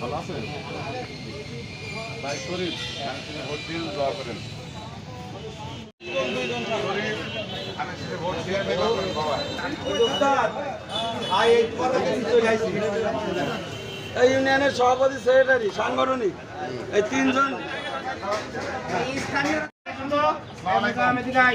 ভালো আছেন ভাই শরীফ ভোট দিয়ে দোয়া করেন ভোট দিয়ে দোয়া করেন বাবা এই ইউনিয়নের সভাপতি সেক্রেটারি সাংগঠনিক এই তিনজন ভাই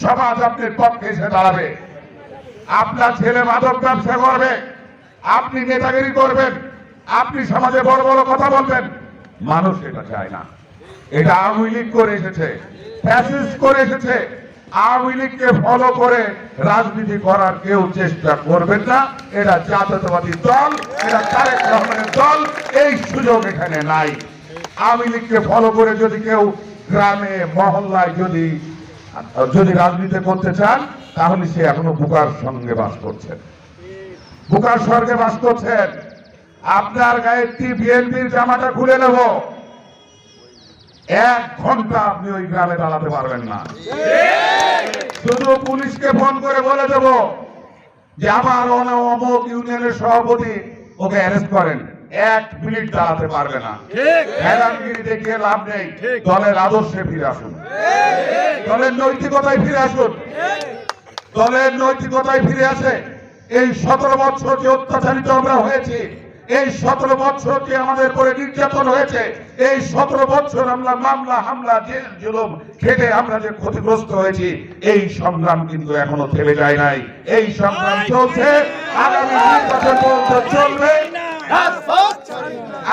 সমাজ আপনার পক্ষে এসে দাঁড়াবে আপনার ছেলে মাদক ব্যবসা করবে আপনি নেতাগিরি করবেন, আপনি সমাজে বড় বড় কথা বলবেন। মানুষ এটা চায় না। এটা আওয়ামী লীগ করে এসেছে ফ্যাসিস্ট করে এসেছে। আওয়ামী লীগকে ফলো করে রাজনীতি করার কেউ চেষ্টা করবেন না। এটা জাতীয়তাবাদী দল, এটা তারেক রহমানের দল, এই সুযোগ এখানে নাই। আওয়ামী লীগকে ফলো করে যদি কেউ গ্রামে, মহল্লায় যদি যদি রাজনীতি করতে চান, তাহলে সে এখনও বুকার সঙ্গে বাস করছেন বুকার স্বর্গে বাস করছেন। আপনার গায়ে বিএনপির জামাটা খুলে নেব। এক ঘণ্টা আপনি ওই গ্রামে দাঁড়াতে পারবেন না। শুধু পুলিশকে ফোন করে বলে দেব যে আমার অমুক ইউনিয়নের সভাপতি ওকে অ্যারেস্ট করেন। এক মিনিট দাঁড়াতে পারবে না। হেরানগিরি দেখিয়ে লাভ নেই। দলের আদর্শে ফিরে আসুন। দলের নৈতিকতায় ফিরে আসুন। দলের নৈতিকতায় ফিরে আসে। এই সতেরো বছর যে অত্যাচারিত আমরা হয়েছি এই সতেরো বছর যে আমাদের উপরে নির্যাতন হয়েছে? এই সতেরো বছর আমরা মামলা হামলা জেল জুলুম খেটে আমরা যে ক্ষতিগ্রস্ত হয়েছি এই সংগ্রাম কিন্তু এখনও থেমে যায় নাই। এই সংগ্রাম চলছে আগামী নির্বাচন পর্যন্ত চলবে।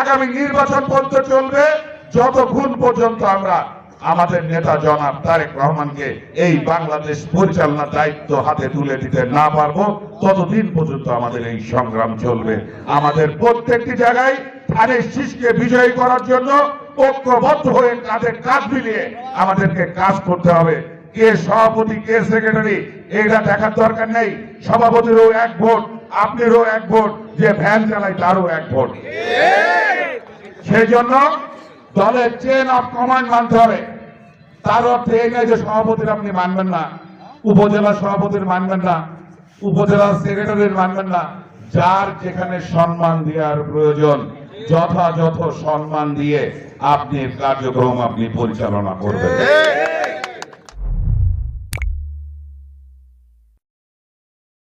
আগামী নির্বাচন পর্যন্ত চলবে যতক্ষণ পর্যন্ত আমরা আমাদের নেতা জনাব তারেক রহমানকে এই বাংলাদেশ পরিচালনার দায়িত্ব হাতে তুলে দিতে না পারব ততদিন পর্যন্ত আমাদের এই সংগ্রাম চলবে। আমাদের প্রত্যেকটি জায়গায় ধানের শীষকে বিজয়ী করার জন্য ঐক্যবদ্ধ হয়ে কাঁধে কাঁধ মিলিয়ে আমাদেরকে কাজ করতে হবে। কে সভাপতি কে সেক্রেটারি এটা দেখার দরকার নেই। সভাপতিরও এক ভোট আপনারও এক ভোট যে ভ্যান চালায় তারও এক ভোট। সেই জন্য দলের চেন অফ কমান্ড মানতে হবে। তার অর্থ এই নয় যে সভাপতির আপনি মানবেন না, উপজেলা সভাপতির মানবেন না, উপজেলা সেক্রেটারির মানবেন না, যার যেখানে সম্মান দেওয়ার প্রয়োজন, যথাযথ সম্মান দিয়ে আপনি কার্যক্রম আপনি পরিচালনা করবেন।